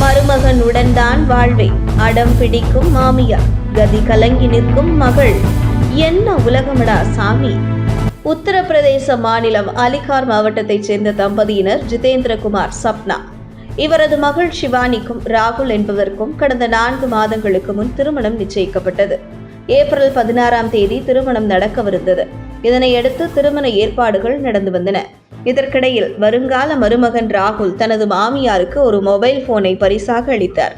மருமகனுடன் தான் வாழ்வை. அடம் பிடிக்கும் மாமியார். கதி கலங்கி நிற்கும் மகள். என்ன உலகமடா சாமி. உத்தரப்பிரதேச மாநிலம் அலிகார் மாவட்டத்தைச் சேர்ந்த தம்பதியினர் ஜிதேந்திரகுமார் சப்னா. இவரது மகள் ஷிவானிக்கும் ராகுல் என்பவருக்கும் கடந்த நான்கு மாதங்களுக்கு முன் திருமணம் நிச்சயிக்கப்பட்டது. ஏப்ரல் பதினாறாம் தேதி திருமணம் நடக்கவிருந்தது. இதனையடுத்து திருமண ஏற்பாடுகள் நடந்து வந்தன. இதற்கிடையில் வருங்கால மருமகன் ராகுல் தனது மாமியாருக்கு ஒரு மொபைல் போனை பரிசாக அளித்தார்.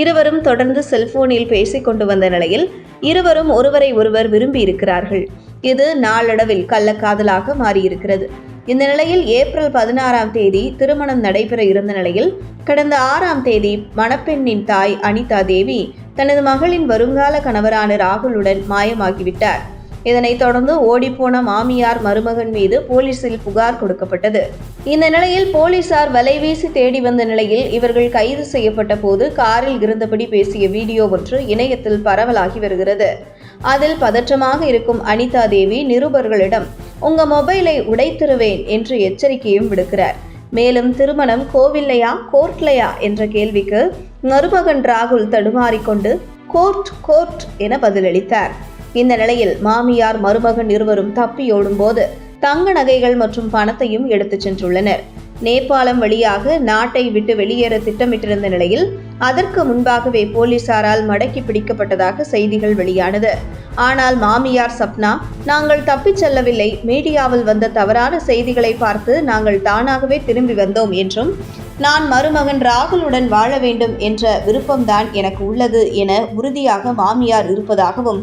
இருவரும் தொடர்ந்து செல்போனில் பேசிக்கொண்டு வந்த நிலையில் இருவரும் ஒருவரை ஒருவர் விரும்பி இருக்கிறார்கள். இது நாளடைவில் கள்ளக்காதலாக மாறியிருக்கிறது. இந்த நிலையில் ஏப்ரல் பதினாறாம் தேதி திருமணம் நடைபெற இருந்த நிலையில் கடந்த ஆறாம் தேதி மணப்பெண்ணின் தாய் அனிதா தேவி தனது மகளின் வருங்கால கணவரான ராகுலுடன் மாயமாகிவிட்டார். இதனைத் தொடர்ந்து ஓடிப்போன மாமியார் மருமகன் மீது போலீசில் புகார் கொடுக்கப்பட்டது. இந்த நிலையில் போலீசார் வலைவீசி தேடி வந்த நிலையில் இவர்கள் கைது செய்யப்பட்ட போது காரில் இருந்தபடி பேசிய வீடியோ ஒன்று இணையத்தில் பரவலாகி வருகிறது. அதில் பதற்றமாக இருக்கும் அனிதா தேவி நிருபர்களிடம் உங்க மொபைலை உடைத்திருவேன் என்று எச்சரிக்கையும் விடுக்கிறார். மேலும் திருமணம் கோவில்லையா கோர்ட்லையா? என்ற கேள்விக்கு மருமகன் ராகுல் தடுமாறிக்கொண்டு கோர்ட் கோர்ட் என பதிலளித்தார். இந்த நிலையில் மாமியார் மருமகன் இருவரும் தப்பியோடும் போது தங்க நகைகள் மற்றும் பணத்தையும் எடுத்துச் சென்றுள்ளனர். நேபாளம் வழியாக நாட்டை விட்டு வெளியேற திட்டமிட்டிருந்த நிலையில் அதற்கு முன்பாகவே போலீசாரால் மடக்கி பிடிக்கப்பட்டதாக செய்திகள் வெளியானது. ஆனால் மாமியார் சப்னா நாங்கள் தப்பிச் செல்லவில்லை. மீடியாவில் வந்த தவறான செய்திகளை பார்த்து நாங்கள் தானாகவே திரும்பி வந்தோம் என்றும் நான் மருமகன் ராகுலுடன் வாழ வேண்டும் என்ற விருப்பம்தான் எனக்கு உள்ளது என உறுதியாக மாமியார் இருப்பதாகவும்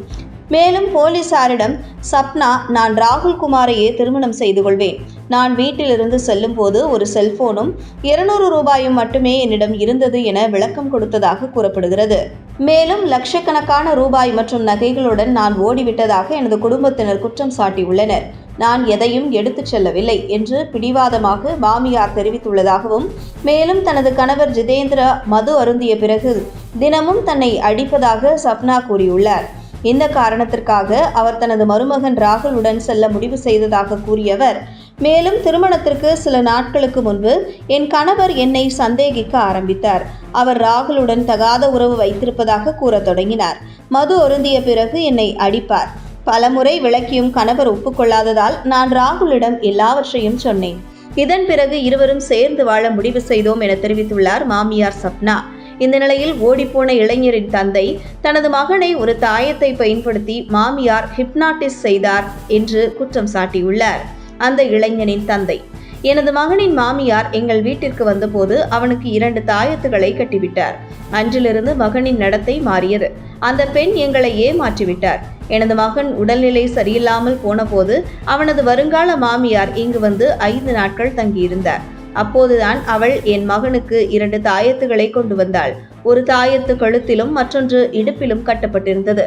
மேலும் போலீசாரிடம் சப்னா நான் ராகுல் குமாரையே திருமணம் செய்து கொள்வேன். நான் வீட்டிலிருந்து செல்லும் போது ஒரு செல்போனும் இருநூறு ரூபாயும் மட்டுமே என்னிடம் இருந்தது என விளக்கம் கொடுத்ததாக கூறப்படுகிறது. மேலும் லட்சக்கணக்கான ரூபாய் மற்றும் நகைகளுடன் நான் ஓடிவிட்டதாக எனது குடும்பத்தினர் குற்றம் சாட்டியுள்ளனர். நான் எதையும் எடுத்துச் செல்லவில்லை என்று பிடிவாதமாக மாமியார் தெரிவித்துள்ளதாகவும் மேலும் தனது கணவர் ஜிதேந்திர மது அருந்திய பிறகு தினமும் தன்னை அடிப்பதாக சப்னா கூறியுள்ளார். இந்த காரணத்திற்காக அவர் தனது மருமகன் ராகுலுடன் செல்ல முடிவு செய்ததாக கூறியவர். மேலும் திருமணத்திற்கு சில நாட்களுக்கு முன்பு என் கணவர் என்னை சந்தேகிக்க ஆரம்பித்தார். அவர் ராகுலுடன் தகாத உறவு வைத்திருப்பதாக கூறத் தொடங்கினார். மது அருந்திய பிறகு என்னை அடிப்பார். பலமுறை விளக்கியும் கணவர் ஒப்புக்கொள்ளாததால் நான் ராகுலிடம் எல்லாவற்றையும் சொன்னேன். இதன் பிறகு இருவரும் சேர்ந்து வாழ முடிவு செய்தோம் என தெரிவித்துள்ளார் மாமியார் சப்னா. இந்த நிலையில் ஓடிப்போன இளைஞரின் தந்தை தனது மகனை ஒரு தாயத்தை பயன்படுத்தி மாமியார் ஹிப்னாட்டிஸ் செய்தார் என்று குற்றம் சாட்டியுள்ளார். அந்த இளைஞனின் தந்தை. எனது மகனின் மாமியார் எங்கள் வீட்டிற்கு வந்தபோது அவனுக்கு இரண்டு தாயத்துகளை கட்டிவிட்டார். அன்றிலிருந்து மகனின் நடத்தை மாறியது. அந்த பெண் எங்களை ஏமாற்றிவிட்டார். எனது மகன் உடல்நிலை சரியில்லாமல் போனபோது அவனது வருங்கால மாமியார் இங்கு வந்து ஐந்து நாட்கள் தங்கியிருந்தார். அப்போதுதான் அவள் என் மகனுக்கு இரண்டு தாயத்துகளை கொண்டு வந்தாள். ஒரு தாயத்து கழுத்திலும் மற்றொன்று இடுப்பிலும் கட்டப்பட்டிருந்தது.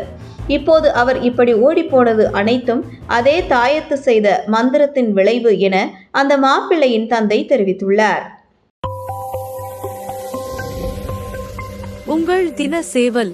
இப்போது அவர் இப்படி ஓடிப்போனது அனைத்தும் அதே தாயத்து செய்த மந்திரத்தின் விளைவு என அந்த மாப்பிள்ளையின் தந்தை தெரிவித்துள்ளார். உங்கள் தின சேவல்